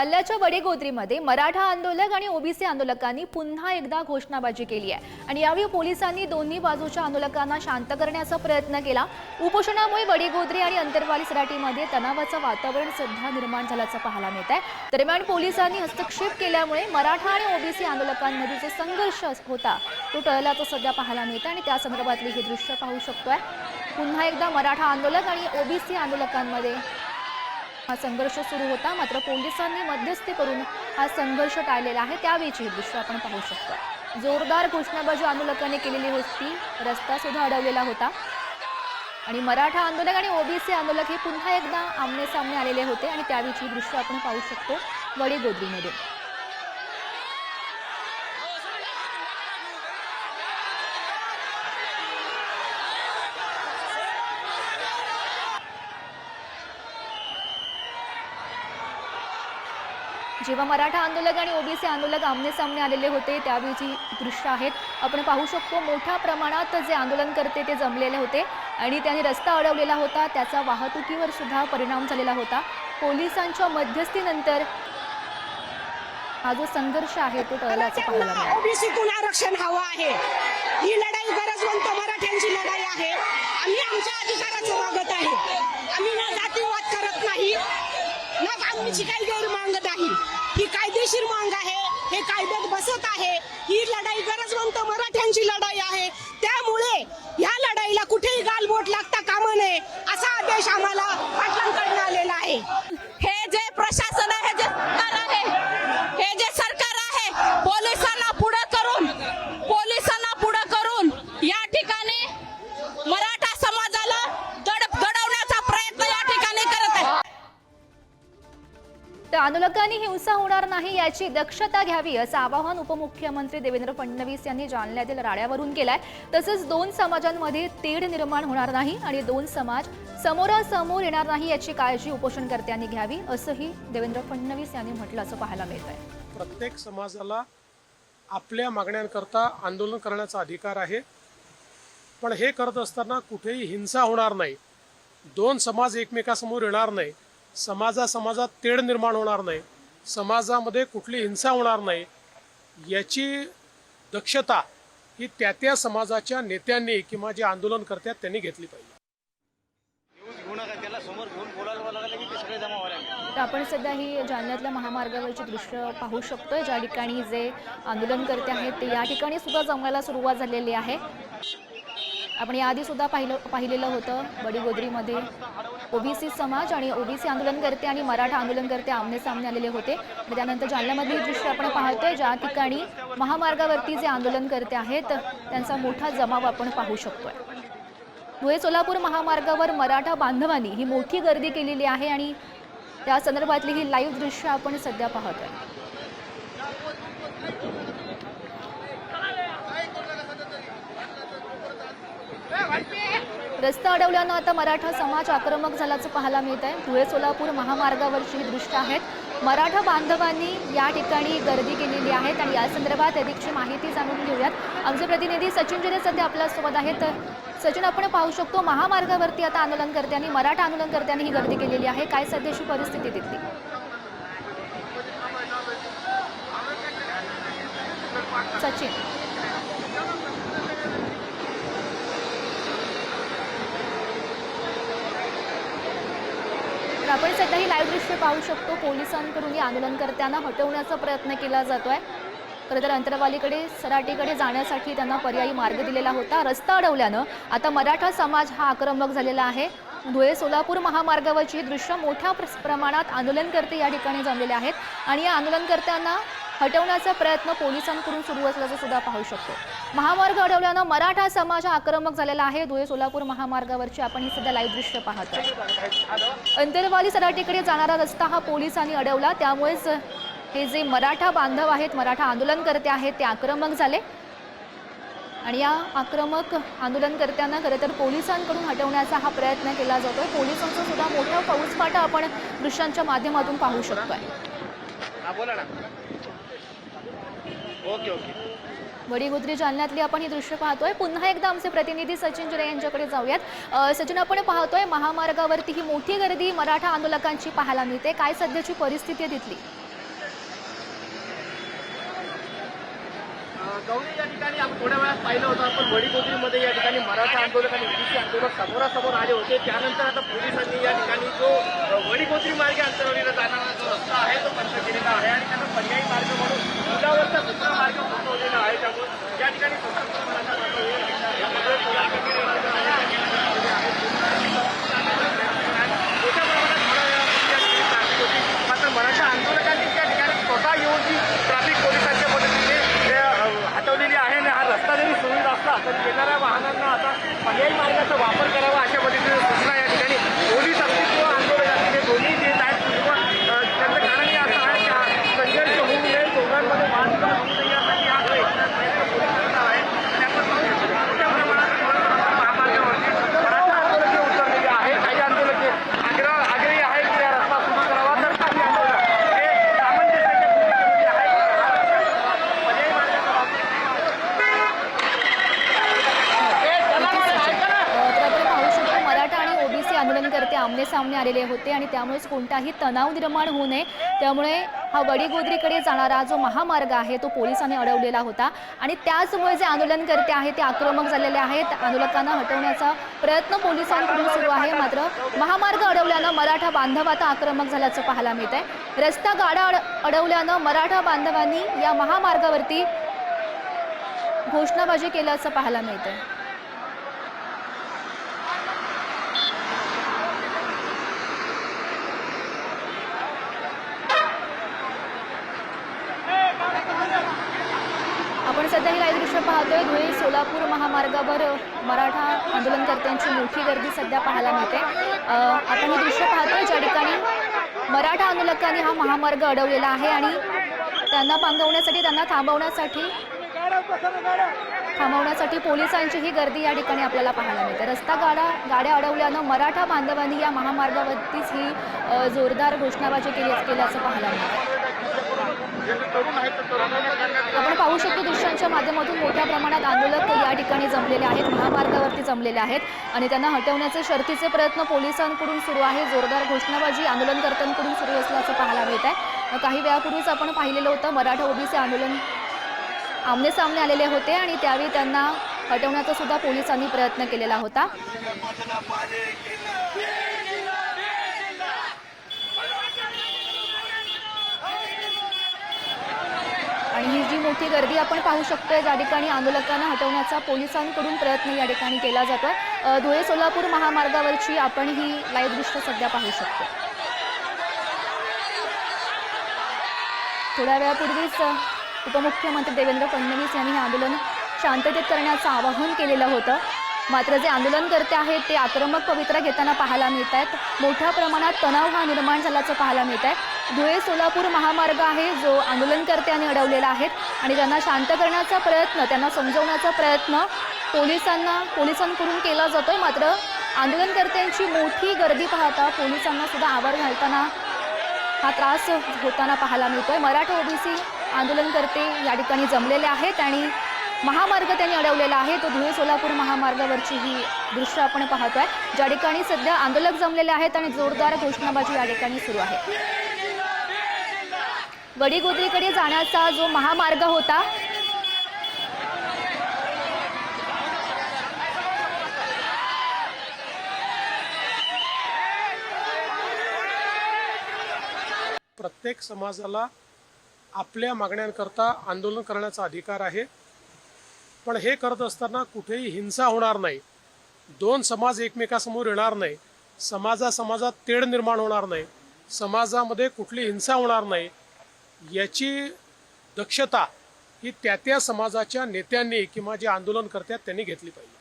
जालन्याच्या वडेगोद्रीमध्ये मराठा आंदोलक आणि ओबीसी आंदोलकांनी पुन्हा एकदा घोषणाबाजी केली आहे. आणि यावेळी पोलिसांनी दोन्ही बाजूच्या आंदोलकांना शांत करण्याचा प्रयत्न केला. उपोषणामुळे वडेगोद्री आणि अंतरवाली सराटीमध्ये तणावाचं वातावरण सध्या निर्माण झाल्याचं पाहायला मिळत आहे दरम्यान पोलिसांनी हस्तक्षेप केल्यामुळे मराठा आणि ओबीसी आंदोलकांमध्ये जो संघर्ष होता तो टळल्याचं सध्या पाहायला मिळतं आणि त्या संदर्भातली हे दृश्य पाहू शकतोय. पुन्हा एकदा मराठा आंदोलक आणि ओबीसी आंदोलकांमध्ये हा संघर्ष सुरू होता मात्र पोलिसांनी मध्यस्थी करून हा संघर्ष टाळलेला आहे. त्यावेळीची हे दृश्य आपण पाहू शकतो. जोरदार घोषणाबाजी आंदोलकांनी केलेली होती. रस्ता सुद्धा अडवलेला होता. आणि मराठा आंदोलक आणि ओबीसी आंदोलक हे पुन्हा एकदा आमने सामने आलेले होते आणि त्यावेळीची दृश्य आपण पाहू शकतो. वडीगोद्रीमध्ये. जेव्हा मराठा आंदोलक आणि ओबीसी आंदोलक आमने सामने आलेले होते त्यावेळीची दृश्य आहेत. आपण पाहू शकतो मोठ्या प्रमाणात जे आंदोलन करते ते जमलेले होते आणि त्यांनी रस्ता अडवलेला होता. त्याचा वाहतुकीवर सुद्धा परिणाम झालेला होता. पोलिसांच्या मध्यस्थीनंतर हा जो संघर्ष आहे तो टळल्याचं पाहायला मिळालं. ओबीसीतून आरक्षण हवं आहे. ही लढाई गरजवंत मराठ्यांची लढाई आहे. आम्ही आमच्या अधिकाराचं मागत आहे. आम्ही ना जातीवाद करत नाही. ना आमची काही गैरमांग नाही. ही कायदेशीर मांग आहे हे कायद्यात बसत आहे. ही लढाई गरजवंत मराठ्यांची लढाई आहे. त्यामुळे या लढाईला कुठेही गालबोट लागता कामा नये असा आदेश आम्हाला पाटलांकडून आलेला आहे. हे जे प्रशासन आंदोलकांनी हिंसा होणार नाही याची दक्षता घ्यावी असं आवाहन उपमुख्यमंत्री देवेंद्र फडणवीस यांनी जालन्यातील राड्यावरून केलंय. तसंच दोन समाजांमध्ये तेढ निर्माण होणार नाही आणि दोन समाज समोरासमोर येणार नाही याची काळजी उपोषणकर्त्यांनी घ्यावी असंही देवेंद्र फडणवीस यांनी म्हटलं असं पाहायला मिळत आहे प्रत्येक समाजाला आपल्या मागण्यांकरता आंदोलन करण्याचा अधिकार आहे. पण हे करत असताना कुठेही हिंसा होणार नाही. दोन समाज एकमेकासमोर येणार नाही. समाजा समाजात तेढ निर्माण होणार नाही. समाजामध्ये कुठली हिंसा होणार नाही याची दक्षता ही त्या त्या समाजाच्या नेत्यांनी किंवा जे आंदोलन करतात त्यांनी घेतली पाहिजे. आपण सध्या ही जालन्यातल्या महामार्गावरची दृश्य पाहू शकतोय ज्या ठिकाणी जे आंदोलन करते आहेत ते या ठिकाणी सुद्धा जमायला सुरुवात झालेली आहे. आपण याआधी सुद्धा पाहिलं पाहिलेलं होतं बडीगोदरीमध्ये. ओबीसी समाज आणि ओबीसी आंदोलनकर्ते आणि मराठा आंदोलनकर्ते आमने सामने आलेले होते. त्यानंतर जालन्यामध्ये हे दृश्य आपण पाहतोय ज्या ठिकाणी महामार्गावरती जे आंदोलनकर्ते आहेत त्यांचा मोठा जमाव आपण पाहू शकतोय. धुळे सोलापूर महामार्गावर मराठा बांधवांनी ही मोठी गर्दी केलेली आहे आणि त्या संदर्भातली ही लाईव्ह दृश्य आपण सध्या पाहतोय. रस्ता अडवल्यानं आता मराठा समाज आक्रमक झाल्याचं पाहायला मिळत आहे. धुळे सोलापूर महामार्गावरची ही आहेत. मराठा बांधवांनी या ठिकाणी गर्दी केलेली आहेत आणि या संदर्भात अधिकची माहिती जाणून घेऊयात. आमचे प्रतिनिधी सचिन जिरे सध्या आपल्यासोबत आहेत. सचिन आपण पाहू शकतो महामार्गावरती आता आंदोलनकर्त्यांनी मराठा आंदोलनकर्त्यांनी ही गर्दी केलेली आहे. काय सध्याची परिस्थिती तिथली? सचिन. आपण सध्या ही लाईव्ह दृश्य पाहू शकतो. पोलिसांकडून या आंदोलनकर्त्यांना हटवण्याचा प्रयत्न केला जातोय. खरं तर अंतरवालीकडे सराटीकडे जाण्यासाठी त्यांना पर्यायी मार्ग दिलेला होता. रस्ता अडवल्यानं आता मराठा समाज हा आक्रमक झालेला आहे. धुळे सोलापूर महामार्गावरची ही दृश्य मोठ्या प्र- प्रमाणात आंदोलनकर्ते या ठिकाणी जमलेले आहेत. आणि या आंदोलनकर्त्यांना हटवण्याचा प्रयत्न पोलिसांकडून सुरू असल्याचं सुद्धा पाहू शकतो. महामार्ग अडवल्यानं मराठा समाज हा आक्रमक झालेला आहे. धुळे सोलापूर महामार्गावरची आपण ही सध्या लाईव्ह दृश्य पाहतो अंतरवाली सराटीकडे जाणारा रस्ता हा पोलिसांनी अडवला. त्यामुळेच हे जे मराठा बांधव आहेत मराठा आंदोलनकर्ते आहेत ते आक्रमक झाले. आणि या आक्रमक आंदोलनकर्त्यांना खरं तर पोलिसांकडून हटवण्याचा हा प्रयत्न केला जातोय. पोलिसांचा सुद्धा मोठा फौजफाटा आपण दृश्यांच्या माध्यमातून पाहू शकतोय. बोला ना. Okay okay. वडीगुद्री जालन्यातली आपण ही दृश्य पाहतोय. पुन्हा एकदा आमचे प्रतिनिधी सचिन जुरे यांच्याकडे जाऊयात. सचिन आपण पाहतोय महामार्गावरती ही मोठी गर्दी मराठा आंदोलकांची पाहायला मिळते. काय सध्याची परिस्थिती तिथली? गौरी या ठिकाणी आपण थोड्या वेळात पाहिलं होतं. आपण वडीगोत्रीमध्ये या ठिकाणी मराठा आंदोलक आणि ओबीसी आंदोलक समोरासमोर आले होते. त्यानंतर आता पोलिसांनी या ठिकाणी जो अ, मार्गे अंतरवलीला जाणारा जो रस्ता आहे तो बंद केलेला आहे आणि त्यांना पर्यायी मार्ग म्हणून पुलावरचा दुसरा मार्ग बसवलेला आहे. त्यामुळे या ठिकाणी स्वतंत्र मराठा बांधव हे यामध्ये वडीगोत्री मार्ग आहे, त्या ठिकाणी मोठ्या प्रमाणात थोड्या वेळापूर्वी या ठिकाणी ट्रॅफिक होती मात्र मराठा आंदोलकांनी त्या ठिकाणी स्वतः येऊन ती ट्रॅफिक पोलिसांच्या मदतीने ते, अ, हटवलेली आहे आणि हा रस्ता जरी सुरळीत असला तरी येणाऱ्या वाहनांना आता पर्यायी मार्गाचा वापर करावा अशा पद्धतीने सूचना या ठिकाणी पोलीस असतील किंवा आंदोलक असतील हे दोन्ही देत आहेत किंवा अ, त्यांचं कारण हे असं आहे की हा संघर्ष होऊ नये दोघांमध्ये वाद न होऊ नये यासाठी हा जो एकटा प्रयत्न पोलिसांचा आहे आणि आपण पाहू शकतो मोठ्या प्रमाणात महामार्गावरती मराठा आंदोलके उतरलेली आहे काही आंदोलके आग्रह आग्रही आहे की हा रस्ता सुरू करावा तर काही आंदोलक हे सामंजस्याच्या भूमिकेमध्ये आहे पर्यायी मार्गाचा वापर अ, तर आपण पाहू शकतो मराठा आणि ओबीसी आंदोलनकर्ते आमने सामने आलेले होते आणि त्यामुळेच कोणताही तणाव निर्माण होऊ नये. त्यामुळे हा वडीगोद्रीकडे जाणारा जो महामार्ग आहे तो पोलिसांनी अडवलेला होता. आणि त्याचमुळे जे आंदोलनकर्ते आहेत ते आक्रमक झालेले आहेत. आंदोलकांना हटवण्याचा प्रयत्न पोलिसांकडून सुरू आहे. मात्र महामार्ग अडवल्यानं मराठा बांधव आता आक्रमक झाल्याचं पाहायला मिळत आहे रस्ता गाडा अड अडवल्यानं मराठा बांधवांनी या महामार्गावरती घोषणाबाजी केल्याचं पाहायला मिळत आपण सध्या ही दृश्य पाहतोय. धुळे सोलापूर महामार्गावर मराठा आंदोलनकर्त्यांची मोठी गर्दी सध्या पाहायला मिळते. आपण हे दृश्य पाहतोय ज्या ठिकाणी मराठा आंदोलकांनी हा महामार्ग अडवलेला आहे आणि त्यांना पांगवण्यासाठी त्यांना थांबवण्यासाठी थांबवण्यासाठी पोलिसांची ही गर्दी या ठिकाणी आपल्याला पाहायला मिळते. रस्ता गाडा गाड्या अडवल्यानं मराठा बांधवांनी या महामार्गावरतीच ही जोरदार घोषणाबाजी केली केल्याचं पाहायला मिळतं. आपण पाहू शकतो दृश्यांच्या माध्यमातून मोठ्या प्रमाणात आंदोलक या ठिकाणी जमलेले आहेत महामार्गावरती जमलेले आहेत आणि त्यांना हटवण्याचे शर्तीचे प्रयत्न पोलिसांकडून सुरू आहे. जोरदार घोषणाबाजी आंदोलनकर्त्यांकडून सुरू असल्याचं पाहायला मिळत आहे. काही वेळापूर्वीच आपण पाहिलेलं होतं मराठा ओबीसी आंदोलन आमने सामने आलेले होते आणि त्यावेळी त्यांना हटवण्याचा सुद्धा पोलिसांनी प्रयत्न केलेला होता आणि ही जी मोठी गर्दी आपण पाहू शकतोय. ज्या ठिकाणी आंदोलकांना हटवण्याचा पोलिसांकडून प्रयत्न या ठिकाणी केला जातोय. धुळे सोलापूर महामार्गावरची आपण ही लाईव्ह दृश्य सध्या पाहू शकतो थोड्या वेळापूर्वीच उपमुख्यमंत्री देवेंद्र फडणवीस यांनी हे आंदोलन शांततेत करण्याचं आवाहन केलेलं होतं. मात्र जे आंदोलनकर्ते आहेत ते आक्रमक पवित्रा घेताना पाहायला मिळत आहेत मोठ्या प्रमाणात तणाव हा निर्माण झाल्याचं पाहायला मिळत आहे धुळे सोलापूर महामार्ग आहे जो आंदोलनकर्त्यांनी अडवलेला आहे आणि त्यांना शांत करण्याचा प्रयत्न त्यांना समजवण्याचा प्रयत्न पोलिसांना पोलिसांकडून केला जातोय. मात्र आंदोलनकर्त्यांची मोठी गर्दी पाहता पोलिसांना सुद्धा आवर घालताना हा त्रास होताना पाहायला मिळतोय. मराठा ओबीसी आंदोलनकर्ते या ठिकाणी जमलेले आहेत आणि महामार्ग त्यांनी अडवलेला आहे. तो धुळे सोलापूर महामार्गावरची ही दृश्य आपण पाहतोय. ज्या ठिकाणी सध्या आंदोलक जमलेले आहेत आणि जोरदार घोषणाबाजी या ठिकाणी सुरू आहे. वडीगोद्रीकडे जाण्याचा जो महामार्ग होता प्रत्येक समाजाला आपल्या मागण्यांकरता आंदोलन करण्याचा अधिकार आहे. पण हे करत असताना कुठेही हिंसा होणार नाही. दोन समाज एकमेकासमोर येणार नाही. समाजा समाजात तेढ निर्माण होणार नाही. समाजामध्ये कुठली हिंसा होणार नाही. याची दक्षता ही त्या त्या समाजाच्या नेत्यांनी किंवा जे आंदोलन करतात त्यांनी घेतली पाहिजे.